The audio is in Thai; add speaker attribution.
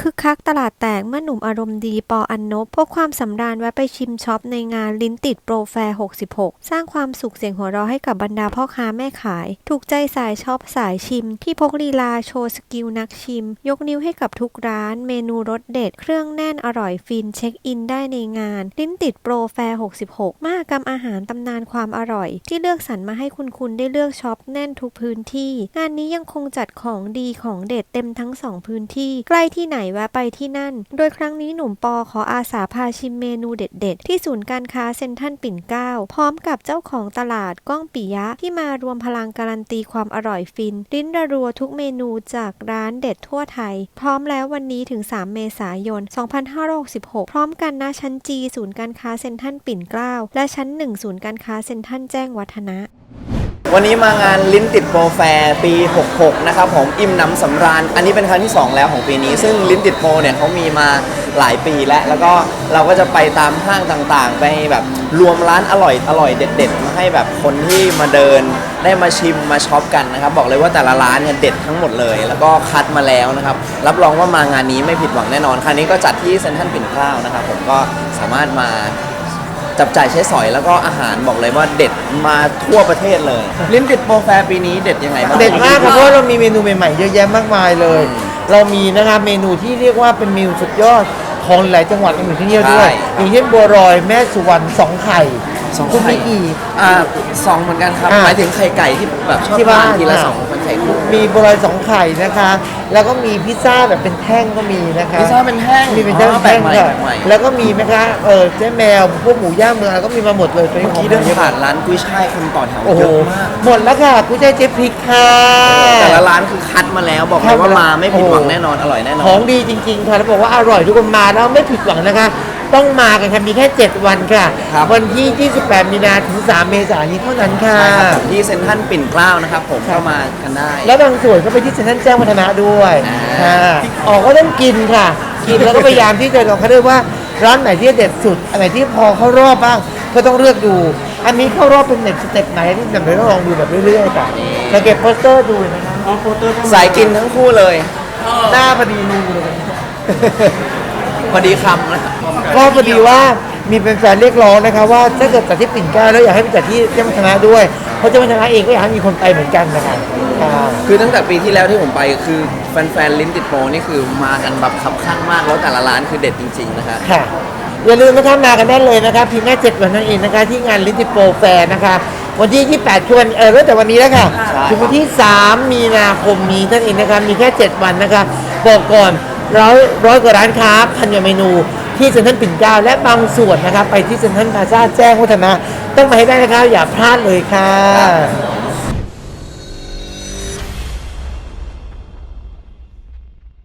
Speaker 1: คักตลาดแตกเมื่อหนุ่มอารมณ์ดีปออันนบพบความสำราญแวะไปชิมช็อปในงานลิ้นติดโปรแฟร์ 66 สร้างความสุขเสียงหัวเราะให้กับบรรดาพ่อค้าแม่ขาย ถูกใจสายช็อปสายชิม ที่พกลีลาโชว์สกิลนักชิม ยกนิ้วให้กับทุกร้าน เมนูรสเด็ด เครื่องแน่นอร่อยฟินเช็คอินได้ในงาน ลิ้นติดโปรแฟร์ 66มหกรรมอาหารตำนานความอร่อย ที่เลือกสรรมาให้คุณคุณได้เลือกช็อปแน่นทุกพื้นที่ งานนี้ยังคงจัดของดีของเด็ดเต็มทั้งสองพื้นที่ใกล้ที่ไหนแวะไปที่นั่น โดยครั้งนี้หนุ่มปอขออาสาพาชิมเมนูเด็ด ๆ ที่ศูนย์การค้าเซ็นทรัลปิ่นเกล้าพร้อมกับเจ้าของตลาดก้องปิยะที่มารวมพลังการันตีความอร่อยฟิน ลิ้นระรัวทุกเมนูจากร้านเด็ดทั่วไทย พร้อมแล้ววันนี้ถึง 3 เมษายน 2566 พร้อมกันณชั้นจีศูนย์การค้าเซ็นทรัลปิ่นเกล้าและชั้น 1 ศูนย์การค้าเซ็นทรัลแจ้งวัฒนะ
Speaker 2: วันนี้มางานลิ้นติดโปรแฟร์ปี 66 นะครับผมอิ่มหน้ำสำราญ อันนี้เป็นครั้งที่ 2 แล้วของปีนี้ ซึ่งลิ้นติดโปรเนี่ยเขามีมาหลายปีแล้ว แล้วก็เราก็จะไปตามห้างต่างๆ ไปแบบรวมร้านอร่อยอร่อยเด็ด ๆ มาให้แบบคนที่มาเดินได้มาชิมมาช็อปกันนะครับ บอกเลยว่าแต่ละร้านเนี่ยเด็ดทั้งหมดเลย แล้วก็คัดมาแล้วนะครับ รับรองว่ามางานนี้ไม่ผิดหวังแน่นอน ครั้งนี้ก็จัดที่เซ็นทรัลปิ่นเกล้านะครับผมก็สามารถมา จับจ่ายใช้สอยแล้วก็อาหารบอกเลยว่าเด็ดมาทั่วประเทศเลยลิ้นติดโปรแฟร์ปีนี้เด็ดยังไงบ้าง
Speaker 3: เด็ดมากครับเพราะว่าเรามีเมนูใหม่ๆเยอะแยะมากมายเลย
Speaker 2: อืม
Speaker 3: เรามีนะครับเมนูที่เรียกว่าเป็นเมนูสุดยอดของหลายจังหวัดอยู่ที่นี่ด้วย
Speaker 2: ใช่
Speaker 3: อย่างเช่นบัวรอยแม่สุวรรณสองไข่
Speaker 2: สอง
Speaker 3: คุณ
Speaker 2: ไข่
Speaker 3: มีกี่
Speaker 2: อ่าสองเหมือนกันครับ
Speaker 3: อ่า
Speaker 2: หมายถึงไข่ไก่ที่แบบชอบ
Speaker 3: ที่บ้า
Speaker 2: ทานนทีละ
Speaker 3: อ่า
Speaker 2: สองเป็น ไข่คู่
Speaker 3: มีบัวรอยสองไข่นะคะ แล้วก็มีพิซซ่าแบบเป็นแท่งก็มีนะคะ
Speaker 2: พิซซ่าเป็นแห้ง
Speaker 3: มีเป็นแท่ง
Speaker 2: อ๋อแปล
Speaker 3: แท่
Speaker 2: ก
Speaker 3: ง
Speaker 2: ใหม่
Speaker 3: ค่ะ
Speaker 2: แปลกใหม่
Speaker 3: แล้วก็มีนะคะเออเจ๊แมวพวกหมูย่างเมืองอะไรก็มีมาหมดเลยตัว
Speaker 2: เมื่
Speaker 3: นี้
Speaker 2: อ
Speaker 3: ของ
Speaker 2: กี้เดิน
Speaker 3: เยอะ
Speaker 2: ผ่านร้านกุ้ยช่ายคนต่อแถว
Speaker 3: โอ้โห
Speaker 2: เยอะมาก
Speaker 3: หมดแล้วค่ะกุ้ยช่ายเจ๊พริกค่ะ
Speaker 2: แต่ละร้านคือคัดมาแล้วบอกเลยว่ามาไม่ผิดหวังแน่นอนอร่อยแน่นอน
Speaker 3: ของดีจริงๆค่ะแล้วบอกว่าอร่อยทุกคนมาแล้วไม่ผิดหวังนะคะ ต้องมากันค่ะมีแค่ 7 วันค่ะ
Speaker 2: ครับ
Speaker 3: วันที่ 28 มีนาถึง 3 เมษายนนี้เท่านั้นค่ะ
Speaker 2: ใช่ครับผมที่เซ็นทรัลปิ่นเกล้านะครับผมเข้ามากันได้
Speaker 3: แล้วบางส่วนก็ไปที่เซ็นทรัลแจ้งวัฒนะด้วย
Speaker 2: อ่า
Speaker 3: ค่ะออกก็ต้องกินค่ะ กินแล้วก็พยายามที่จะลองเขาเรียกว่าร้านไหนที่เด็ดสุดอันไหนที่พอเข้ารอบบ้างก็ต้องเลือกดู อันนี้เข้ารอบเป็นเน็ตสเต็ปไหนที่แบบเราต้องลองดูแบบเรื่อยๆค่ะสังเกตโปสเตอร์ดูนะคะโปสเตอร์
Speaker 2: สายกินทั้งคู่เลย
Speaker 3: หน้าพอดีรูเลย
Speaker 2: พอดีคำนะครับ
Speaker 3: ก็พอดีว่ามีเป็นแฟนๆเรียกร้องนะคะว่าถ้าเกิดจัดที่ปิ่นเกล้าแล้วอยากให้ไปจัดที่เจ้าวัฒนะด้วย เพราะเจ้าวัฒนะเองก็อยากให้มีคนไปเหมือนกันนะคะค่ะ
Speaker 2: คือตั้งแต่ปีที่แล้วที่ผมไปคือแฟนๆลิ้นติดโปรนี่คือมากันแบบขับข้างมากแล้วแต่ละร้านคือเด็ดจริงๆนะฮะ
Speaker 3: ค่ะอย่าลืมนะคะมากันได้เลยนะคะเพียงแค่7วันนั่นเองนะคะที่งานลินติโปรแฟร์นะคะ วันที่ 28คือวันเออเริ่มแต่วันนี้แล้วค่ะ
Speaker 2: ใช่
Speaker 3: ถึงวันที่ 3 มีนาคมนี้ท่านเองนะคะมีแค่ 7 วันนะคะบอกก่อน ร้อยร้อยกว่าร้านค้าพันกว่าเมนูที่เซ็นทรัลปิ่นเกล้าและบางส่วนนะครับ ไปที่เซ็นทรัลพลาซ่าแจ้งวัฒนะ ต้องไปให้ได้นะครับอย่าพลาดเลยค่ะ